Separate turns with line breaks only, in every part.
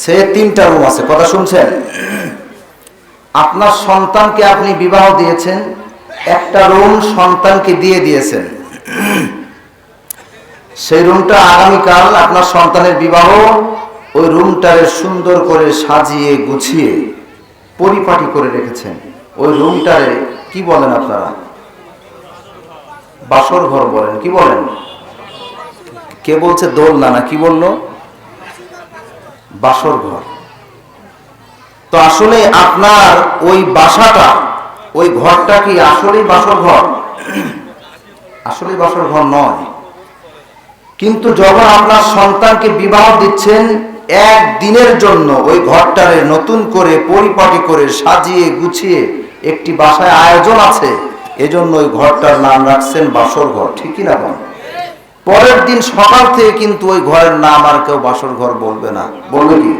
সে তিনটা রুম আছে, কথা শুনছেন? আপনার সন্তানকে আপনি বিবাহ দিয়েছেন, একটা রুম সন্তানকে দিয়ে দিয়েছেন। সেই রুমটা আগামীকাল আপনার সন্তানের বিবাহ, ওই রুমটারে সুন্দর করে সাজিয়ে, গুছিয়ে, পরিপাটি করে রেখেছেন। ওই রুমটারে কি বলেন আপনারা? বাসর ঘর বলেন, কি বলেন? কে বলছে দোলনা না কি বলল? বাসর ঘর। তো আসলে আপনার ওই বাসাটা, ওই ঘরটা কি আসলেই বাসর ঘর? আসলে বাসর ঘর নয়। কিন্তু যখন আপনার সন্তানকে বিবাহ দিচ্ছেন, এক দিনের জন্য ওই ঘরটারে নতুন করে পরিপাটি করে সাজিয়ে গুছিয়ে একটি বাসায় আয়োজন আছে, এজন্য ওই ঘরটার নাম রাখছেন বাসর ঘর। ঠিকই না বল? পরের দিন সকাল থেকে কিন্তু ওই ঘরের নাম আর কেউ বাসর ঘর বলবে না। বলবে কি?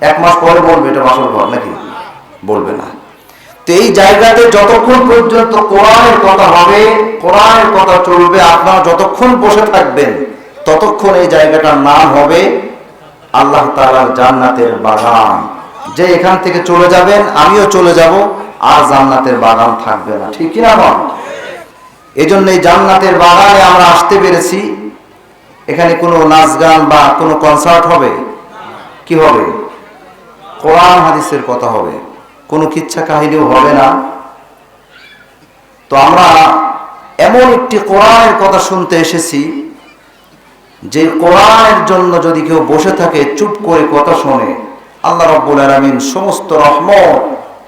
এক মাস পরে বলবে, এটা বাসর ঘর নাকি? বলবে না। তো এই জায়গাতে যতক্ষণ পর্যন্ত কোরআনের কথা হবে, কোরআনের কথা চলবে, আপনারা যতক্ষণ বসে থাকবেন, ততক্ষণ এই জায়গাটার নাম হবে আল্লাহ তাআলার জান্নাতের বাগান। যে এখান থেকে চলে যাবেন, আমিও চলে যাব, আর জান্নাতের বাগান থাকবে না। ঠিক কি না বল? এজন্য এই জান্নাতের বাগানে আমরা আসতে পেরেছি। এখানে কোনো নাচ গান বা কোনো কনসার্ট হবে? কি হবে? কোরআন, হাদিসের কথা হবে। কোনো কিচ্ছা কাহিনীও হবে না। তো আমরা এমন একটি কোরআনের কথা শুনতে এসেছি, যে কোরআনের জন্য যদি কেউ বসে থাকে, চুপ করে কথা শোনে, আল্লাহ রব্বুল আলামিন সমস্ত রহমত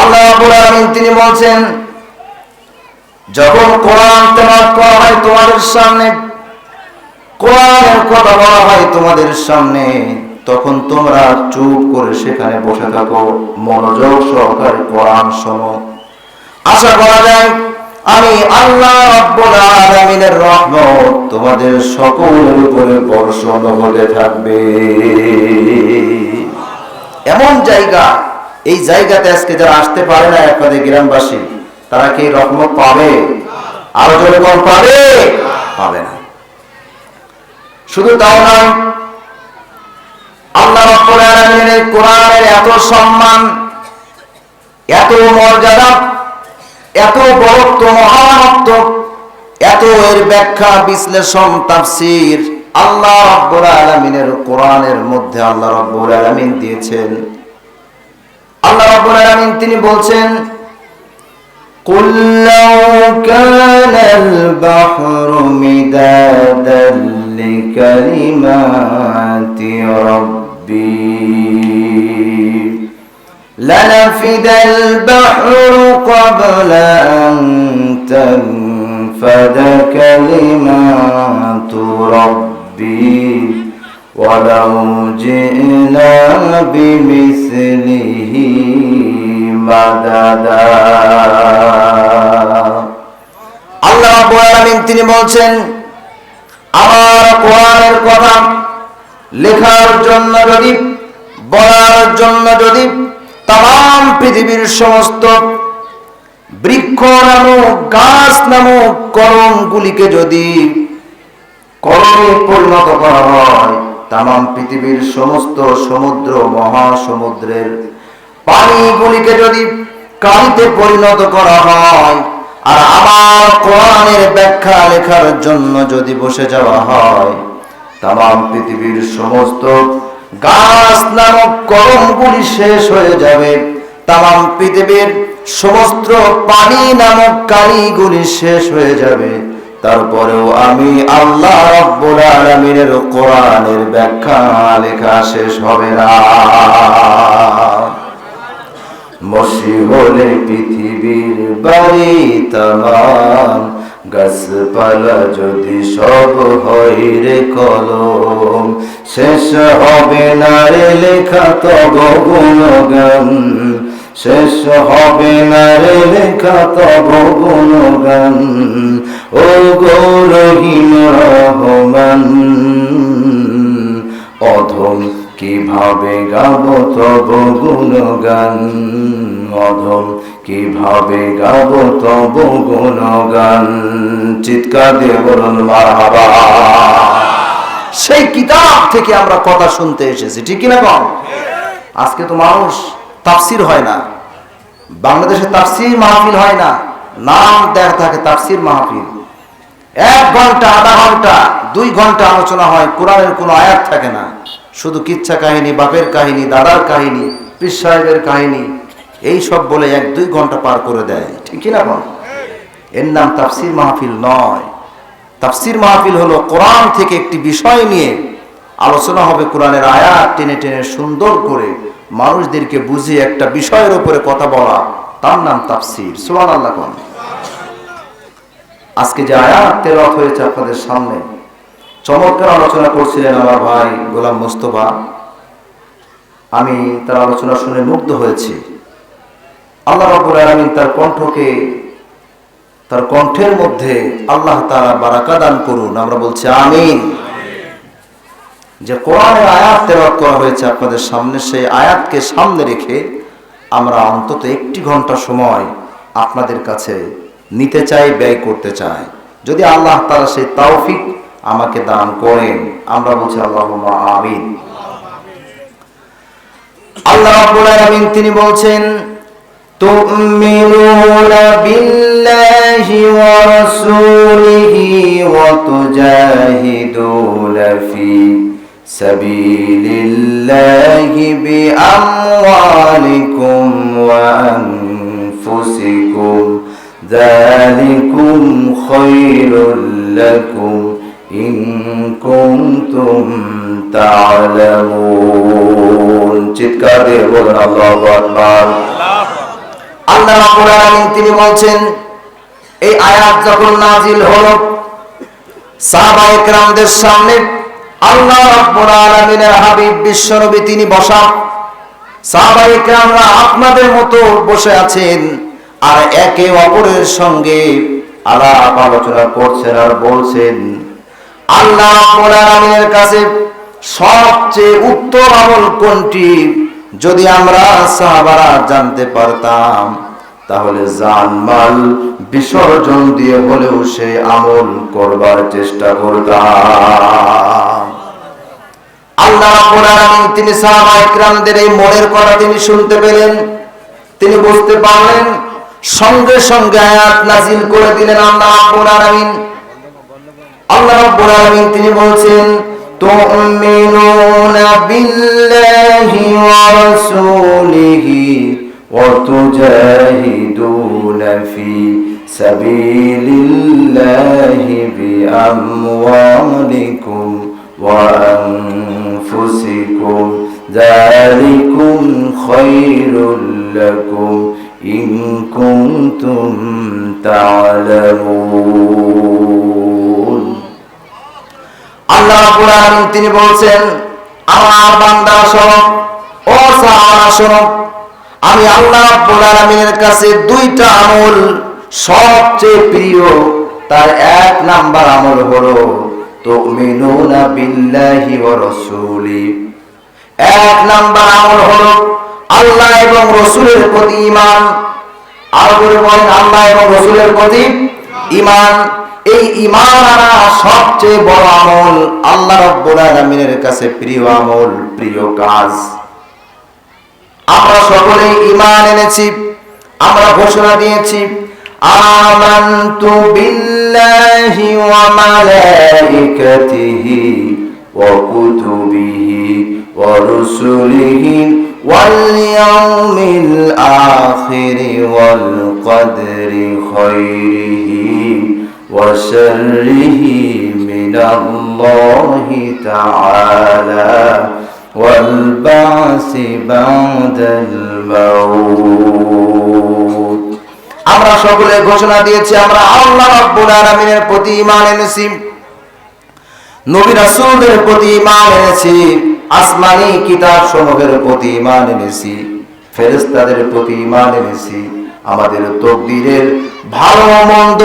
আল্লাহ তিনি বলছেন, যখন কোরআন তেলাওয়াত করা হয় তোমাদের সামনে, কোরআনের কথা বলা হয় তোমাদের সামনে, তখন তোমরা চুপ করে সেখানে বসে থাকো, মনোযোগ সহকারে কোরআন শোনো। আশা করা যায়, আমি আল্লাহ রাব্বুল আলামিনের রহমত তোমাদের সকলের উপরে বর্ষণ হতে থাকবে। এমন জায়গা এই জায়গাতে আজকে যারা আসতে পারে না আপনাদের গ্রামবাসী, তারা কি রহমত পাবে? আরও কম পাবে? পাবে না। শুধু তাও নয়, আল্লাহ কোরআনের এত সম্মান, এত মর্যাদা, এত বরত্ব মহানত্ব, এত এর ব্যাখ্যা, বিশ্লেষণ, তাফসীর আল্লাহ রাব্বুল আলামিনের কোরআনের মধ্যে আল্লাহ রাব্বুল আলামিন দিয়েছেন। আল্লাহ রাব্বুল আলামিন তিনি বলছেন قل لو كان البحر مدادا لكلمات ربي لنفد البحر قبل أن تنفد كلمات ربي ولو جئنا بمثله مددا আল্লাহ রাব্বুল আলামিন তিনি বলছেন আমার কোরআনের কথা লেখার জন্য যদি বলার জন্য যদি তাম পৃথিবীর সমস্ত বৃক্ষ নামক গাছ নামক করমগুলিকে যদি করমে পরিণত করা হয় তাম পৃথিবীর সমস্ত সমুদ্র মহাসমুদ্রের পানিগুলিকে যদি কালিতে পরিণত করা হয়, আর আমার কোরআনের ব্যাখ্যা লেখার জন্য যদি বসে যাওয়া হয় তাম পৃথিবীর সমস্ত গাছ নামক কলমগুলি শেষ হয়ে যাবে। তাম পৃথিবীর সমস্ত পানি নামক কালিগুলি শেষ হয়ে যাবে। তারপরেও আমি আল্লাহ রব্বুল আলামিনের কোরআনের ব্যাখ্যা লেখা শেষ হবে না। মসি হলে পৃথিবীর বাড়ি তাম গাছপালা যদি সব হয় রে কলম, শেষ হবে না রে লেখা তব গুণগান। শেষ হবে না রে লেখা তব গুণগান ও গৌরহীন রহমান, অধম কীভাবে গাব তব গুণগান অধম কীভাবে গাব তব গুণগান চিৎকার দিয়ে বলুন, মারহাবা। সেই কিতাব থেকে আমরা কথা শুনতে এসেছি, ঠিক কিনা কম আজকে তো মানুষ তাফসির হয় না। বাংলাদেশে তাফসির মাহফিল হয় না। নাম দেয়া থাকে তাফসির মাহফিল। এক ঘণ্টা, আধা ঘণ্টা, দুই ঘণ্টা আলোচনা হয়, কোরআনের কোনো আয়াত থাকে না। শুধু কিচ্ছা কাহিনী, বাপের কাহিনী, দাদার কাহিনী, পীর সাহেবের কাহিনী, এই সব বলে এক, দুই ঘণ্টা পার করে দেয়। ঠিক না বল? এর নাম তাফসির মাহফিল নয়। তাফসির মাহফিল হলো কোরআন থেকে একটি বিষয় নিয়ে আলোচনা হবে কোরআনের আয়াত টেনে টেনে সুন্দর করে। মানুষদেরকে বুঝিয়ে একটা বিষয়ের উপরে কথা বলা, তার নাম তাফসির। সুবহান আল্লাহ আজকে যে আয়াত তেলাওয়াত হয়েছে আপনাদের সামনে, চমৎকার আলোচনা করছিলেন আমার ভাই গোলাম মোস্তফা। আমি তার আলোচনা শুনে মুগ্ধ হয়েছি। আল্লাহ রাব্বুল আলামিন তার কণ্ঠকে, তার কণ্ঠের মধ্যে আল্লাহ তারা বারাকা দান করুন। আমরা বলছি আমিন। যে কোরআনের আয়াত তেলাওয়াত করা হয়েছে আপনাদের সামনে সেই আয়াতকে সামনে রেখে আমরা অন্তত একটি ঘন্টা সময় আপনাদের কাছে নিতে চাই ব্যয় করতে চাই যদি আল্লাহ তাআলা সেই তৌফিক আমাকে দান করেন আমরা বলছি আল্লাহ আমিন আল্লাহ রাব্বুল আলামিন তিনি বলছেন تؤمنون بالله ورسوله وتجاهدون في سبيل الله بأموالكم وأنفسكم ذلكم خير لكم إن كنتم تعلمون চিৎকার দিয়ে বলুন আল্লাহু আকবার আল্লাহ রাব্বুল আলামিন তিনি বলছেন এই আয়াত যখন নাজিল হলো সাহাবায়ে কেরামদের সামনে আল্লাহ রাব্বুল আলামিনের হাবিব বিশ্বনবী তিনি বসা। সাহাবায়ে আপনাদের মতো বসে আছেন আর একে অপরের সঙ্গে আলাপ আলোচনা করছেন আর বলছেন, আল্লাহ রাব্বুল আলামিনের কাছে সবচেয়ে উত্তম আমল কোনটি? যদি আমরা সাহাবারা জানতে পারতাম, তাহলে জানমাল বিসর্জন দিয়ে হলেও সে আমল করবার চেষ্টা করতাম। আল্লাহ তিনি এই মনের কথা তিনি শুনতে পেলেন। তিনি বুঝতে পারলেন, সঙ্গে সঙ্গে আয়াত নাজিল করে দিলেন আল্লাহ রাব্বুল আলামিন। আল্লাহ রাব্বুল আলামিন তিনি বলছেন, তুমিনুনা বিল্লাহি ওয়া রাসূলিহি ওয়া তুজাহিদুনা ফি সাবিলিল্লাহি বিআমওয়ালিকুম ওয়া وأنفسكم ذلكم خير لكم إن كنتم تعلمون আল্লাহ রাব্বুল আলামিন তিনি বলছেন আমার বান্দা শোনো ও সাহাবা শোনো আমি আল্লাহ রাব্বুল আলামিনের কাছে দুইটা আমল সবচেয়ে প্রিয় তার এক নাম্বার আমল হলো তুমিনুনা বিল্লাহি ওয়া রাসূলি। এক নাম্বার আমল হলো আল্লাহ এবং রসুলের প্রতি ঈমান। আর বলেন আল্লাহ এবং রসুলের প্রতি ঈমান। এই ইমান আনা সবচেয়ে বড় আমল আল্লাহ রব্বুল আলামিনের কাছে প্রিয় আমল, প্রিয় কাজ। আমরা সকলে ইমান এনেছি, আমরা ঘোষণা দিয়েছি آمنت بالله وملائكته وكتبه ورسله واليوم الآخر والقدر خيره وشره من الله تعالى والبعث بعد الموت. আমরা সকলে ঘোষণা দিয়েছি, আমরা আল্লাহ রাব্বুল আলামিনের প্রতি ঈমান এনেছি। নবী রাসূলদের প্রতি ঈমান এনেছি, আসমানি কিতাব সমূহের প্রতি ঈমান এনেছি, ফেরেশতাদের প্রতি ঈমান এনেছি। আমাদের তকদিরের ভালো, মন্দ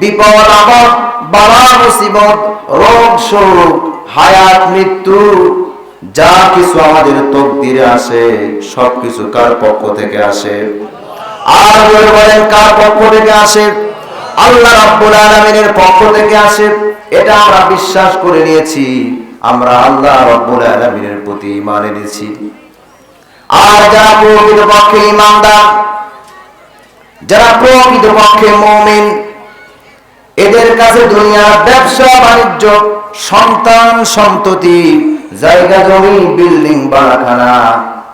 বিপদ আপদ বালা মুসিবত রোগ শোক হায়াত, মৃত্যু, যা কিছু আমাদের তকদিরে আসে, সবকিছু কার পক্ষ থেকে আসে? আর বলে বলেন কার পক্ষ থেকে আসে? আল্লাহ রাব্বুল আলামিনের পক্ষ থেকে আসে। এটা আমরা বিশ্বাস করে নিয়েছি। আমরা আল্লাহ রাব্বুল আলামিনের প্রতি ঈমান এনেছি। আর যারা প্রকৃত পক্ষে ঈমানদার, যারা প্রকৃত পক্ষে মুমিন, এদের কাছে দুনিয়ার ব্যবসা, বাণিজ্য, সন্তান, সন্ততি, জায়গা, জমি, বিল্ডিং বাড়াখানা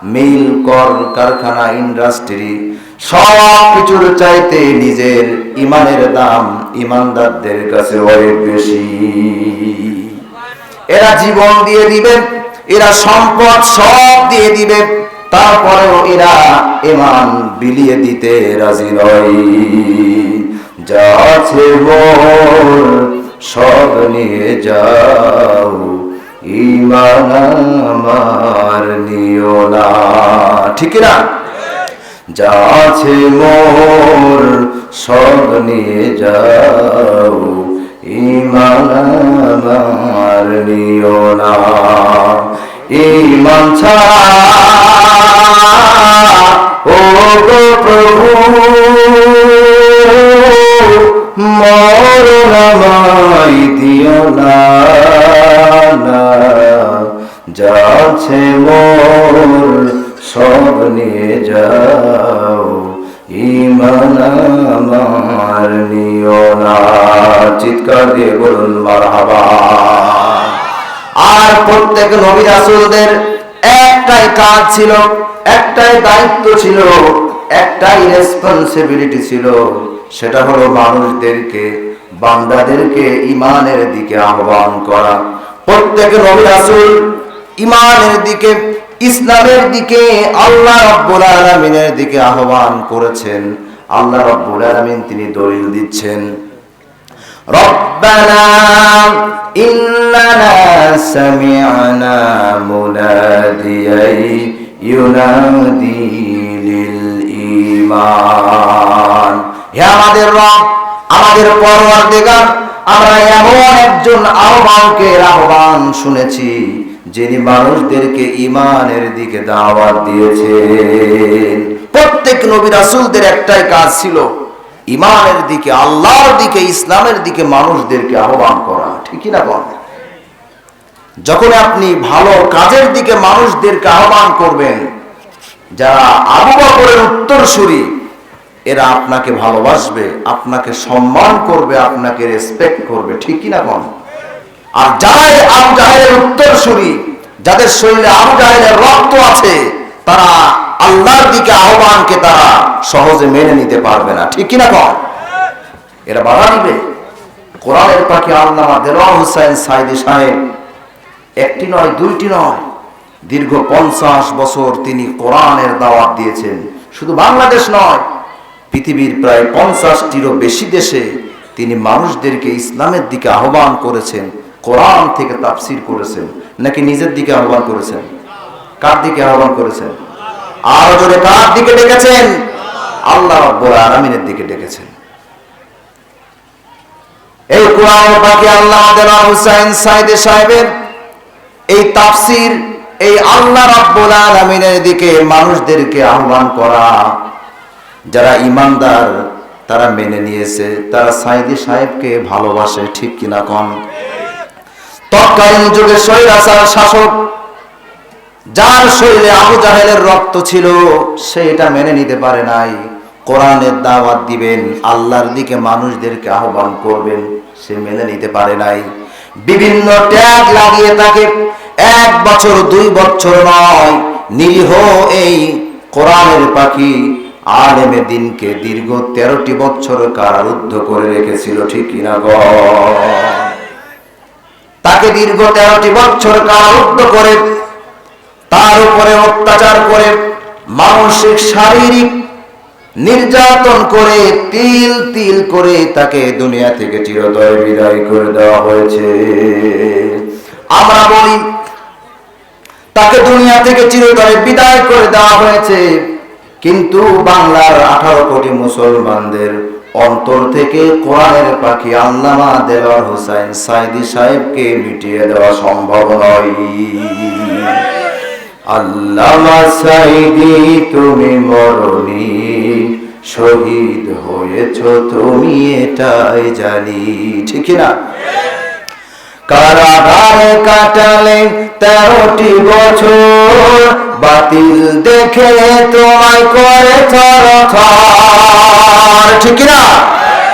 মিল, কল, কারখানা, ইন্ডাস্ট্রি সব কিছুর চাইতে নিজের ইমানের দাম ইমানদারদের কাছে অনেক বেশি। এরা জীবন দিয়ে দিবে এরা সম্পদ সব দিয়ে দিবে তারপরেও এরা ইমান বিলিয়ে দিতে রাজি নয়। যা আছে মোর, সব নিয়ে যাও, ইমান আমার নিও না। ঠিক না যা আছে মোর সব নিয়ে যাও ইমান আমার নিও না। ইমান ছাড়া, ও প্রভু, মরণ আমায় দিও না না। যাচ্ছে মোর সব নিয়ে যাও ইমান আমার নিও না। চিৎকার দিয়ে বলুন, মারহাবা। আর প্রত্যেক নবী রাসূলদের একটাই কাজ ছিল, একটাই দায়িত্ব ছিল, একটাই রেসপন্সিবিলিটি ছিল। সেটা হলো মানুষদেরকে, বান্দাদেরকে ইমানের দিকে আহ্বান করা। প্রত্যেক নবী রাসূল ইমানের দিকে ইসলামের দিকে আল্লাহ রাব্বুল আলামিনের দিকে আহ্বান করেছেন আল্লাহ রাব্বুল আলামিন তিনি দলিল দিচ্ছেন ربنا إننا سمعنا مناديا ينادي للإيمان হে আমাদের রব আমাদের পরওয়ারদিগার আমরা এমন একজন আহ্বানকের আহ্বান শুনেছি যিনি মানুষদেরকে ইমানের দিকে দাওয়াত দিয়েছেন। প্রত্যেক নবী রাসূলদের একটাই কাজ ছিল ইমানের দিকে, আল্লাহর দিকে, ইসলামের দিকে মানুষদেরকে আহ্বান করা। ঠিকই না বল? যখন আপনি ভালো কাজের দিকে মানুষদেরকে আহ্বান করবেন, যারা আবু বকরের উত্তরসূরি, এরা আপনাকে ভালোবাসবে, আপনাকে সম্মান করবে, আপনাকে রেসপেক্ট করবে। ঠিকই না বল? আর যারা এই আবু জাহেলের উত্তরসূরি, যাদের শরীরে আবু রক্ত আছে, তারা আল্লাহর দিকে আহ্বানকে তারা সহজে মেনে নিতে পারবে না। ঠিক কিনা কর এরা বাধা দিবে। কোরআনের পাখি আল্লামা দেলোয়ার হুসাইন সাইদি সাহেব, একটি নয়, দুইটি নয়, দীর্ঘ পঞ্চাশ বছর তিনি কোরআনের দাওয়াত দিয়েছেন। শুধু বাংলাদেশ নয়, পৃথিবীর প্রায় পঞ্চাশটিরও বেশি দেশে তিনি মানুষদেরকে ইসলামের দিকে আহ্বান করেছেন। কোরআন থেকে তাফসির করেছেন, নাকি নিজের দিকে আহ্বান করেছেন? কার দিকে আহ্বান করেছেন? আরও জোরে কার দিকে ডেকেছেন? আল্লাহ রব্বুল আলামিনের দিকে ডেকেছেন। এই কোরআন পাকে আল্লাহ দেওয়া হুসাইন সাইদে সাহেবের এই তাফসির, এই আল্লাহ রাব্বুল আলামিনের দিকে মানুষদেরকে আহ্বান করা, যারা ইমানদার, তারা মেনে নিয়েছে, তারা সাইদি সাহেবকে ভালোবাসে, ঠিক কিনা কন? তৎকালীন যুগে স্বৈরাচার শাসক, যার শরীরে আবু জাহেলের রক্ত ছিল সে এটা মেনে নিতে পারে নাই। কোরআনের দাওয়াত দিবেন, আল্লাহর দিকে মানুষদেরকে আহ্বান করবেন, সে মেনে নিতে পারে নাই। বিভিন্ন ট্যাগ লাগিয়ে তাকে এক বছর, দুই বছর নয়, নিরীহ এই কোরআনের পাখি আলেমে দিনকে দীর্ঘ তেরোটি বছর কারারুদ্ধ করে রেখেছিল, ঠিক কিনা গ? তাকে দীর্ঘ তেরোটি বছর কারারুদ্ধ করে, তার উপরে অত্যাচার করে, মানসিক, শারীরিক নির্যাতন করে, তিল তিল করে তাকে দুনিয়া থেকে চিরতরে বিদায় করে দেওয়া হয়েছে। আমরা বলি, তাকে দুনিয়া থেকে চিরতরে বিদায় করে দেওয়া হয়েছে, কিন্তু বাংলার আঠারো কোটি মুসলমানদের অন্তর থেকে কোরআনের পাখি আল্লামা দেওয়ার হোসাইন সাইদি সাহেবকে মিটিয়ে দেওয়া সম্ভব নয়। আল্লামা সাইদি, তুমি মরণি, শহীদ হয়েছ, তুমি এটাই জানি। ঠিক না কারাগারে কাটালে তেরোটি বছর। বাতিল দেখে তোমায় করে থর থর ঠিক না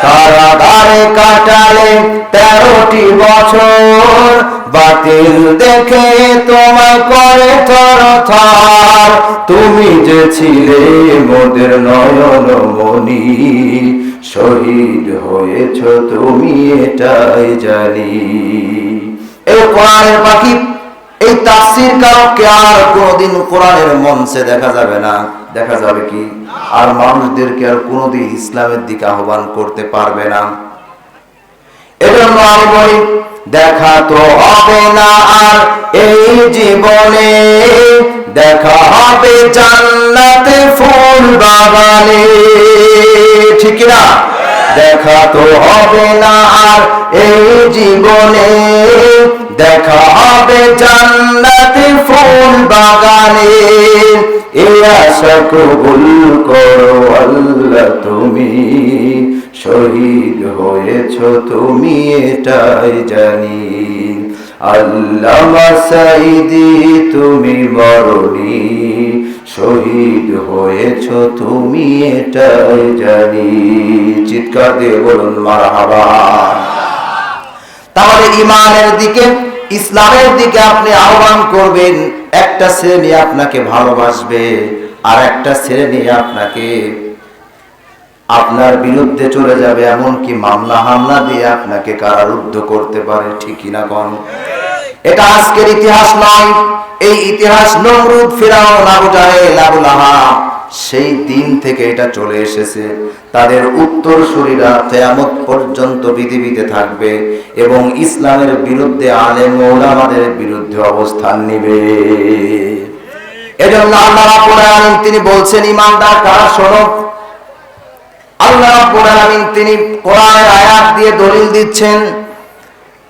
কারাগারে কাটালে তেরোটি বছর। বাতিল দেখে তোমায় করে থর থর তুমি যে ছিলে মোদের নয়ন মনি শহীদ হয়েছ তুমি এটাই জানি। কোরআনের পাখি, এই তাফসির কারককে আর কোনোদিন কোরআনের মঞ্চে দেখা যাবে না। দেখা যাবে কি? আর মানুষদেরকে আর কোনোদিন ইসলামের দিকে আহ্বান করতে পারবে না। এজন্য আমি বলি, দেখা তো হবে না আর এই জীবনে। দেখা হবে জান্নাতে ফুল বাগানে। ঠিক না দেখা তো হবে না আর এই জীবনে। দেখা হবে জান্নাতে ফুল বাগানে। এ আশা কবুল করো আল্লাহ তুমি। শহীদ হয়েছ তুমি, এটাই জানি। আল্লামা সাইদি তুমি মরণি। শহীদ হয়েছ তুমি এটাই জানি। চিৎকার দিয়ে বলুন, মারহাবা। তাহলে ইমানের দিকে, ইসলামের দিকে আপনি আহ্বান করবেন, একটা শ্রেণি আপনাকে ভালোবাসবে, আর একটা শ্রেণি আপনাকে আপনার বিরুদ্ধে চলে যাবে, এমনকি মামলা হামলা দিয়ে আপনাকে কারারুদ্ধ করতে পারে ঠিকই না কন? এটা আজকের ইতিহাস নয়। এই ইতিহাস নমরুদ আবু লাহাব সেই দিন থেকে এটা চলে এসেছে। তাদের উত্তর শরীরা কেয়ামত পর্যন্ত পৃথিবীতে থাকবে এবং ইসলামের বিরুদ্ধে আলেম মৌলামাদের বিরুদ্ধে অবস্থান নিবে। এজন্য আল্লাহ রাব্বুল তিনি বলছেন, ইমানদার কারা, শোনো। আল্লাহ রাব্বুল তিনি কোরআনের আয়াত দিয়ে দলিল দিচ্ছেন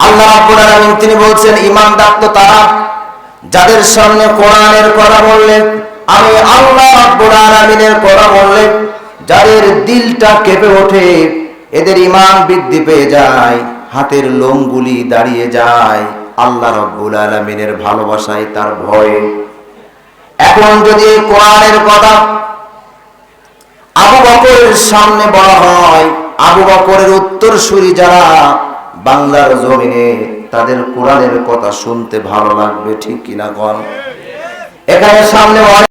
আল্লাহ রাব্বুল তিনি বলছেন, ঈমানদার তো তারা, যাদের সামনে কোরআনের কথা বললেন আমি আল্লাহ রাব্বুল আলামিনের কথা বললেন যাদের দিলটা কেঁপে ওঠে, এদের ঈমান বৃদ্ধি পেয়ে যায়, হাতের লোমগুলি দাঁড়িয়ে যায়। আল্লাহ রাব্বুল আলামিনের ভালোবাসায় তার ভয়ে। এখন যদি কোরআনের কথা আবু বকরের সামনে বলা হয়, আবু বকরের উত্তরসূরি যারা বাংলার জমিনে তাদের কোরআনের কথা শুনতে ভালো লাগবে ঠিক কিনা কন? এখানে সামনে